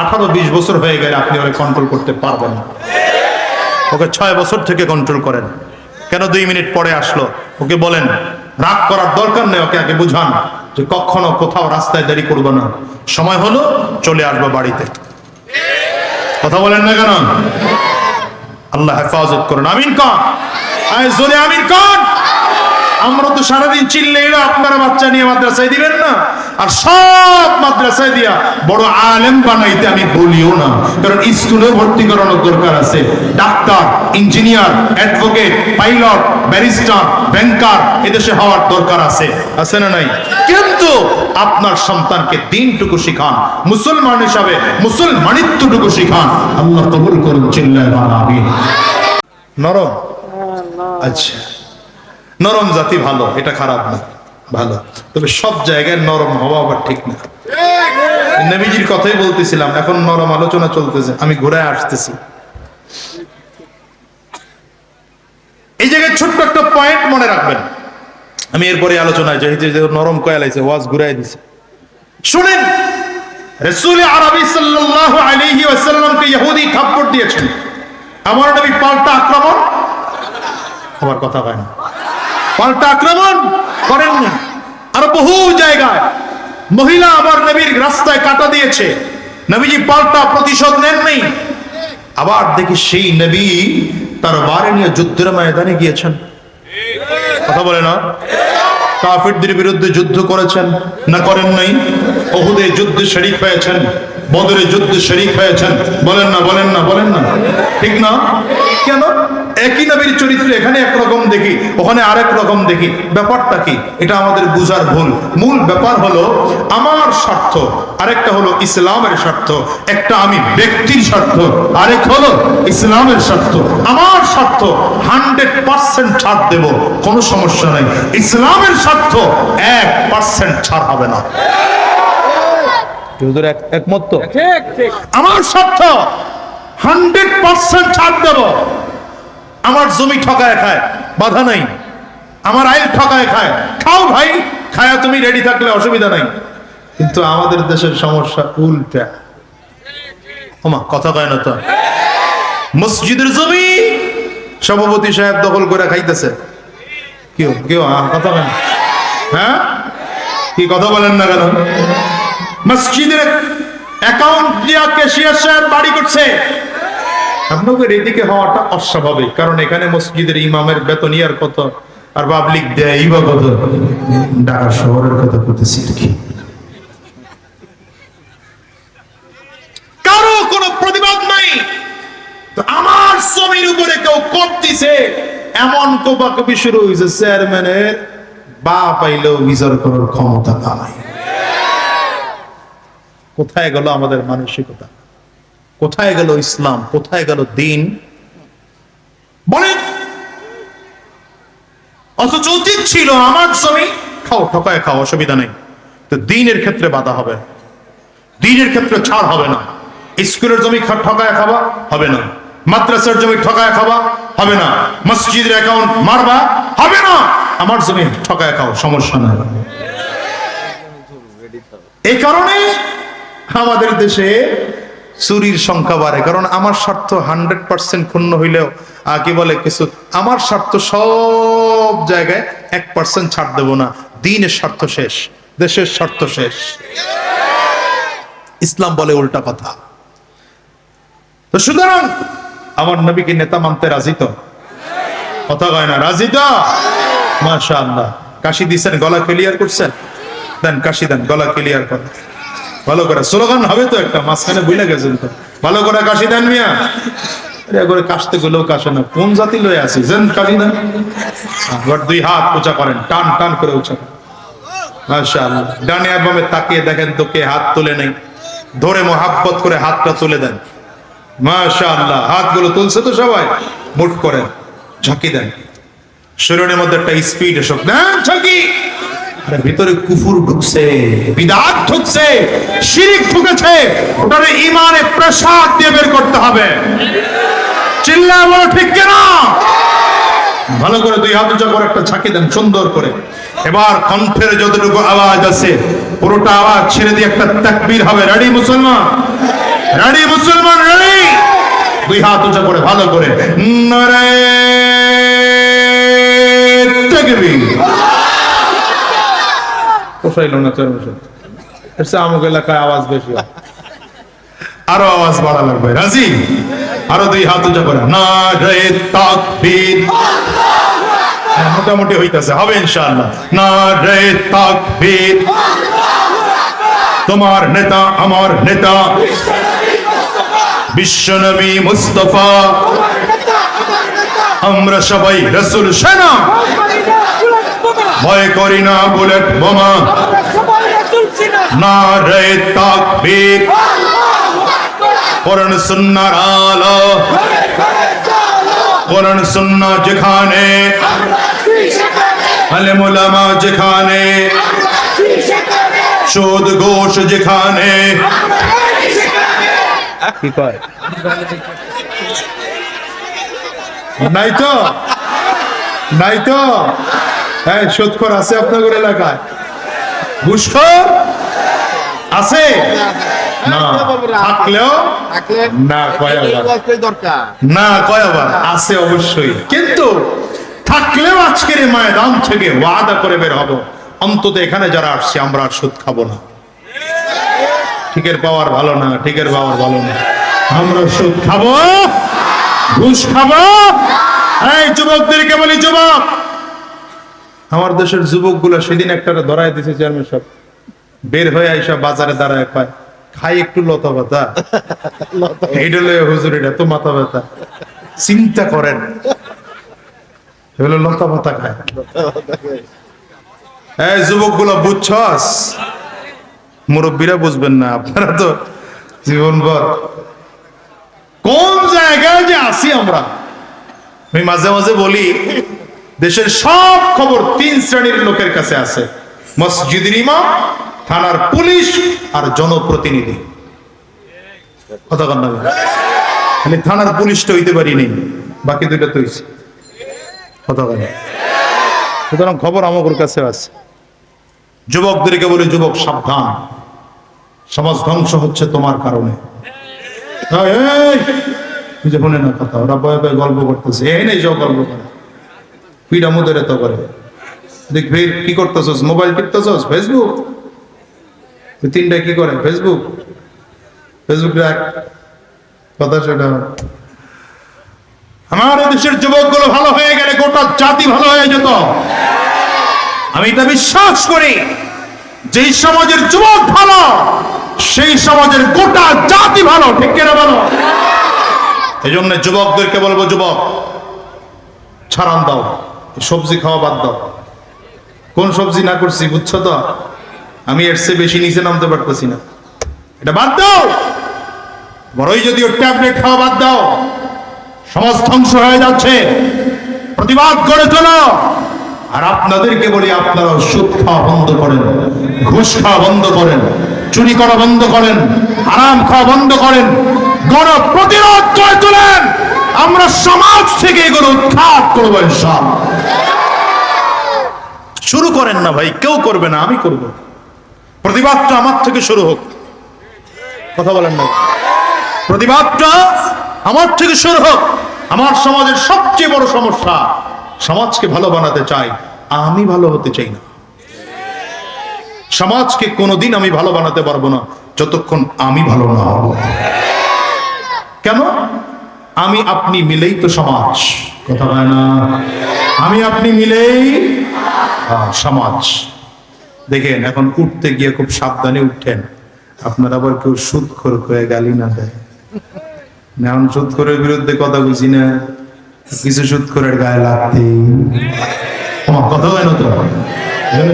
আঠারো বিশ বছর হয়ে গেলে আপনি ওকে কন্ট্রোল করতে পারবেন ওকে ছয় বছর থেকে কন্ট্রোল করেন। কেন দুই মিনিট পরে আসলো? ওকে বলেন, রাগ করার দরকার নেই, ওকে আগে বুঝান যে কখনো কোথাও রাস্তায় দেরি করব না। সময় হলো, চলে আসব বাড়িতে। কথা বলেন না কেন? আল্লাহ হেফাজত করুন। আমিন কন আমরা তো সারাদিন চিল্লে আপনারা বাচ্চা নিয়ে মাদ্রাসায় দিবেন না। আর সব মাদ্রাসায় দিয়া বড় আলেম বানাইতে আমি বলিও না। কারণ স্কুলে ভর্তি করানোর দরকার আছে। Doctor engineer advocate pilot barrister banker এদেশে হওয়ার দরকার আছে। আছে না নাই? কিন্তু আপনার সন্তানকে দিনটুকু শিখান মুসলমান হিসাবে মুসলমানিত্বটুকু শিখান। আল্লাহ কবুল করুন চিল্লায় আমিন। নরম। আচ্ছা। নরম জাতি ভালো এটা খারাপ না। ভালো। তবে সব জায়গায় নরম হওয়া আবার ঠিক না। নবীজির কথাই বলতেছিলাম, এখন নরম আলোচনা চলতেছে, আমি ঘুরে আসতেছি। এই জায়গায় ছোট্ট একটা পয়েন্ট মনে রাখবেন। আমি এরপরে আলোচনায় যাই যে নরম কয়াল আছে ওয়াজ ঘুরাই দিছে। শুনেন, রসুল আরবি সাল্লাল্লাহু আলাইহি ওয়াসাল্লামকে ইহুদি থাপ্পড় দিয়েছেন। আমার নবী পাল্টা আক্রমণ? আমার কথা হয় না। পাল্টা আক্রমণ? করেন না। আর বহু জায়গায় মহিলা আবার নবীর রাস্তায় কাটা দিয়েছে। নবীজি পাল্টা প্রতিশোধ নেন নেই আবার দেখি সেই নবী তার বারে নিয়ে যুদ্ধের ময়দানে গিয়েছেন। কথা বলে না? কাফিরদের বিরুদ্ধে যুদ্ধ করেছেন, না করেন নাই? ওহুদে যুদ্ধে শরিক হয়েছেন, বদরে যুদ্ধে শরিক হয়েছেন। বলেন না বলেন না বলেন না। ঠিক না? কেন? একই নবীর চরিত্র এখানে একরকম দেখি ওখানে আরেক রকম দেখি। ব্যাপারটা কি? এটা আমাদের বুঝার ভুল। মূল ব্যাপার হলো আমার স্বার্থ আরেকটা হলো ইসলামের স্বার্থ একটা আমি ব্যক্তির স্বার্থ আরেক হলো ইসলামের স্বার্থ। আমার স্বার্থ হান্ড্রেড পার্সেন্ট ছাড় দেব কোনো সমস্যা নাই। ইসলামের স্বার্থ এক পার্সেন্ট ছাড় হবে না। একমত তো? ঠিক ঠিক। আমার স্বার্থ হান্ড্রেড পার্সেন্ট ছাড় দেব। আমার জমি ঠকায় খায়, বাধা নাই। আমার আইল ঠকায় খায়। খাও ভাই, খায়া তুমি রেডি থাকলে অসুবিধা নাই। কিন্তু আমাদের দেশের সমস্যা উল্টা। ওমা, কথা কয় না তো? মসজিদের জমি সভাপতি সাহেব দখল করে খাইতেছে। কেউ কেউ কথা বলেন হ্যাঁ? কি কথা বলেন না কেন? মসজিদের অ্যাকাউন্ট দিয়া সাহেব বাড়ি করছে। আপনাদের এদিকে হওয়াটা অস্বাভাবিক, কারণ এখানে মসজিদের ইমামের বেতন ইয়ার কত? আর পাবলিক দেয় বা কত? ঢাকা শহরের কথা আর কি। কারও কোনো প্রতিবাদ নাই। আমার জমির উপরে কেউ কর দিছে, এমন কোপাকপি শুরু হয়েছে চেয়ারম্যানের বা পাইলেও বিচার করার ক্ষমতা নাই। কোথায় গেল আমাদের মানসিকতা? কোথায় গেল ইসলাম? কোথায় গেল দিন? বলেন। অথচ উচিত ছিল, আমার জমি। খাও, ঠকায় খাও, অসুবিধা নেই। তো দিনের ক্ষেত্রে বাধা হবে। দিনের ক্ষেত্রে ছাড় হবে না। স্কুলের জমি ঠকায় খাওয়া হবে না। মাদ্রাসার জমি ঠকায় খাওয়া হবে না। মসজিদের অ্যাকাউন্ট মারবা, হবে না। আমার জমি ঠকায় খাও, সমস্যা নাই। এই কারণে আমাদের দেশে চুরির সংখ্যা বাড়ে। কারণ আমার স্বার্থ হান্ড্রেড পার্সেন্ট ক্ষুণ্ণ হইলেও কি বলে, কিছু, আমার স্বার্থ সব জায়গায় এক পার্সেন্ট ছাড় দেব না। দিনের স্বার্থ শেষ, দেশের স্বার্থ শেষ। ইসলাম বলে উল্টা কথা। তো সুতরাং, আমার নবীকে নেতা মানতে রাজি তো? কথা কয় না, রাজি তো? মাশা আল্লাহ কাশি দিচ্ছেন গলা ক্লিয়ার করছেন? দেন, কাশি দেন, গলা ক্লিয়ার করেন। ভালো করে, স্লোগান হবে তো একটা, মাঝখানে ভুলে গেছেন তো। ভালো করে কাশি দেন মিয়া। করে কাশতে গেলেও কাশে না, কোন জাতি লয়ে আছি? কাশি দেন। আবার দুই হাত উঁচা করেন, টান টান করে উঁচা ডানে বামে তাকিয়ে দেখেন তো কে হাত তুলে নেই। ধরে মোহাব্বত করে হাতটা তুলে দেন। হাতগুলো তুলছে তো সবাই। মুঠ করেন, ঝাঁকি দেন। শরীরের মধ্যে একটা স্পিড এসব দেন ঝাঁকি। আরে ভিতরে কুফুর ঢুকছে। বিদাত ঢুকছে, শিরিক ঢুকেছে। ওটারে ইমানে প্রসাদ দিয়ে বের করতে হবে। চিল্লা বলো ঠিক কেনা? ভালো করে দুই হাত উঁচা করে একটা ঝাঁকি দেন, সুন্দর করে। এবার কণ্ঠের যতটুকু আওয়াজ আছে, পুরোটা আওয়াজ ছেড়ে দিয়ে একটা তাকবীর হবে। রেডি মুসলমান? রেডি মুসলমান রেডি দুই হাত উঁচা করে, ভালো করে। নারে তাকবীর। পোষাইল না আমুক এলাকায় আওয়াজ বেশি। আরও আওয়াজ বাড়া লাগবে। রাজি? আরও দুই হাত উঁচা করে। না রে তাকবীর। হ্যাঁ, মোটামুটি হইতাছে। হবে ইনশাআল্লাহ। না রে তাকবীর। তোমার নেতা আমার নেতা। বিশ্বনবী মুস্তফা। আমরা সবাই রসুল সেনা। ভয় করি না বুলেট বোমা। না রে তাকবীর। কোরআন সুন্নাহর আলো। কোরআন সুন্নাহ যেখানে। আলেম ওলামা যেখানে। সুদ ঘোষ যেখানে। কি কয়? নাই তো? নাই তো? হ্যাঁ সুদখোর আছে আপনাদের এলাকায়। ঘুষখোর আছে? না। থাকলেও না দরকার। না কয় আবার? আছে অবশ্যই। কিন্তু থাকলেও আজকের এই ময়দান থেকে ওয়াদা করে বের হব। অন্তত এখানে যারা আসছে আমরা আর সুদ খাব না। ঠিকের পাওয়ার ভালো না ঠিকের পাওয়ার ভালো না। আমরা সুদ খাব ঘুষ খাব। এই যুবকদেরকে বলি যুবক! আমার দেশের যুবকগুলো সেদিন একটা ধরাই দিছে চেয়ারম্যান সব বের হয়ে আইসা বাজারে দাঁড়ায় পায় খাই একটু লতা পাতা। এইটা হুজুর, এটা তো মাথা ব্যথা। চিন্তা করেন। এগুলো লতা পাতা খায়। এই যুবকগুলো বুঝছস? মুরব্বীরা বুঝবেন না, আপনারা তো জীবনভর। কোন জায়গায় যে আসি আমরা? আমি মাঝে মাঝে বলি দেশের সব খবর তিন শ্রেণির লোকের কাছে আছে মসজিদের ইমাম থানার পুলিশ আর জনপ্রতিনিধি কথা কন না খালি থানার পুলিশটা হইতে পারি নেই বাকি দুইটা তো কথা সুতরাং খবর আমার কাছে আছে যুবকদেরকে বলে যুবক সাবধান সমাজ ধ্বংস হচ্ছে তোমার কারণে না কথা ওরা বয়ে বয়ে গল্প করতেছে এই নেই গল্প করে পিডা মুদের তো করে। দেখ ভাই কি করতেছস? মোবাইল টিপতেছস? ফেসবুক তিনটা কি করে? ফেসবুক ফেসবুক রাখ কথা সেটা আমার দেশের যুবকগুলো ভালো হয়ে গেলে গোটা জাতি ভালো হয়ে যেত। আমি এটা বিশ্বাস করি, যেই সমাজের যুবক ভালো, সেই সমাজের গোটা জাতি ভালো, ঠিক কিনা বলো? এই জন্য যুবকদেরকে বলব, যুবক, ছাড়ান দাও। সবজি খাওয়া বাদ দাও। কোন সবজি না করছি, বুঝছ তো? আমি এর চেয়ে বেশি নিচে নামতে পারতেছি না। এটা বাদ দাও! বড়ই যদি ট্যাবলেট খাওয়া বাদ দাও, সমাজ ধ্বংস হয়ে যাচ্ছে। প্রতিবাদ করে তোলো আর আপনাদেরকে বলি, আপনারা সুদ খাওয়া বন্ধ করেন, ঘুষ খাওয়া বন্ধ করেন, চুরি করা বন্ধ করেন আরাম খাওয়া বন্ধ করেন। গণ প্রতিরোধ করে তোলেন। আমরা সমাজ থেকে এগুলো উৎখাত করব ইনশাআল্লাহ। শুরু করেন না ভাই, কেউ করবে না, আমি করব। প্রতিবাদটা আমার থেকে শুরু হোক। কথা বলেন না। প্রতিবাদটা আমার থেকে শুরু হোক। আমার সমাজের সবচেয়ে বড় সমস্যা, সমাজকে ভালো বানাতে চাই, আমি ভালো হতে চাই না। সমাজকে কোনোদিন আমি ভালো বানাতে পারব না, যতক্ষণ আমি ভালো না হব। কেন? আমি আপনি মিলেই তো সমাজ। কথা হয় না। আমি আপনি মিলেই সমাজ। দেখেন, এখন উঠতে গিয়ে খুব সাবধানে উঠেন। আপনার আবার কেউ সুদ খোর হয়ে গালি না দেয়। এখন সুদ খোরের বিরুদ্ধে কথা বুঝি না। কিছু সুদ খোরের গায়ে আমার কথা হয়। না তো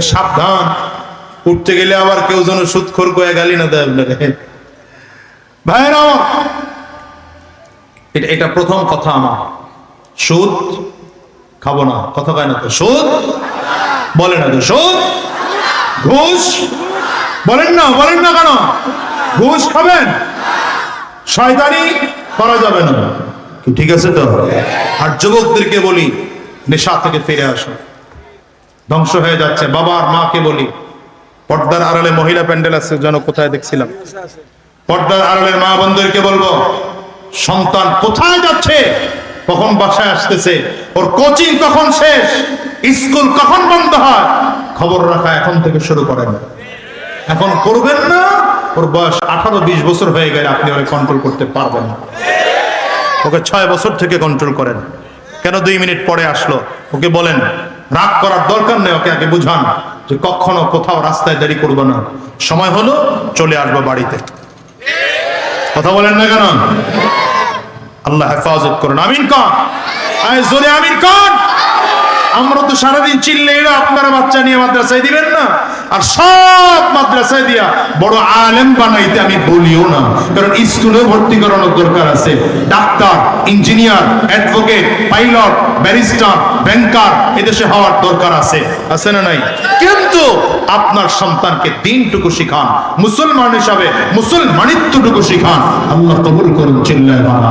সাবধান। উঠতে গেলে আবার কেউ যেন সুদ খোর করে গালি না দেয় আপনাকে ভাইরা এটা এটা প্রথম কথা আমার। সুদ খাব না। কথা কয় না তো, সুদ বলে না সুদ ঘুষ? বলেন না বলেন না কেন? ঘুষ খাবেন? শয়তানি করা যাবে না। ঠিক আছে তো? আর যুবকদেরকে বলি, নেশা থেকে ফিরে আসো। ধ্বংস হয়ে যাচ্ছে বাবা আর মাকে বলি। পর্দার আড়ালে মহিলা প্যান্ডেল আছে, যেন কোথায় দেখছিলাম। পর্দার আড়ালের মা বন্ধুদেরকে বলব, সন্তান কোথায় যাচ্ছে? কখন বাসায় আসতেছে? ওর কোচিং কখন শেষ? স্কুল কখন বন্ধ হয়? খবর রাখা এখন থেকে শুরু করেন। এখন করবেন না, ওর বয়স আঠারো, বিশ বছর হয়ে গেলে আপনি ওকে কন্ট্রোল করতে পারবেন ওকে ছয় বছর থেকে কন্ট্রোল করেন। কেন দুই মিনিট পরে আসলো? ওকে বলেন, রাগ করার দরকার নেই, ওকে আগে বুঝান যে কখনো কোথাও রাস্তায় দেরি করব না। সময় হলো, চলে আসব বাড়িতে। কথা বলেন না কেন? আল্লাহ হেফাজত করুন। আমিন কন। আমিন কন। আমরা তো সারাদিন চিল্লে এরা আপনারা বাচ্চা নিয়ে মাদ্রাসায় দিবেন না। আর সব মাদ্রাসায় দিয়া বড় আলেম বানাইতে আমি বলিও না। কারণ স্কুলে ভর্তি করানোর দরকার আছে। Doctor, engineer, advocate, pilot, barrister, banker এদেশে হওয়ার দরকার আছে। আছে না নাই? কিন্তু আপনার সন্তানকে দিনটুকু শিখান, মুসলমান হিসাবে মুসলমানিত্বটুকু শিখান। আল্লাহ কবুল করুন, চিল্লায় বাবা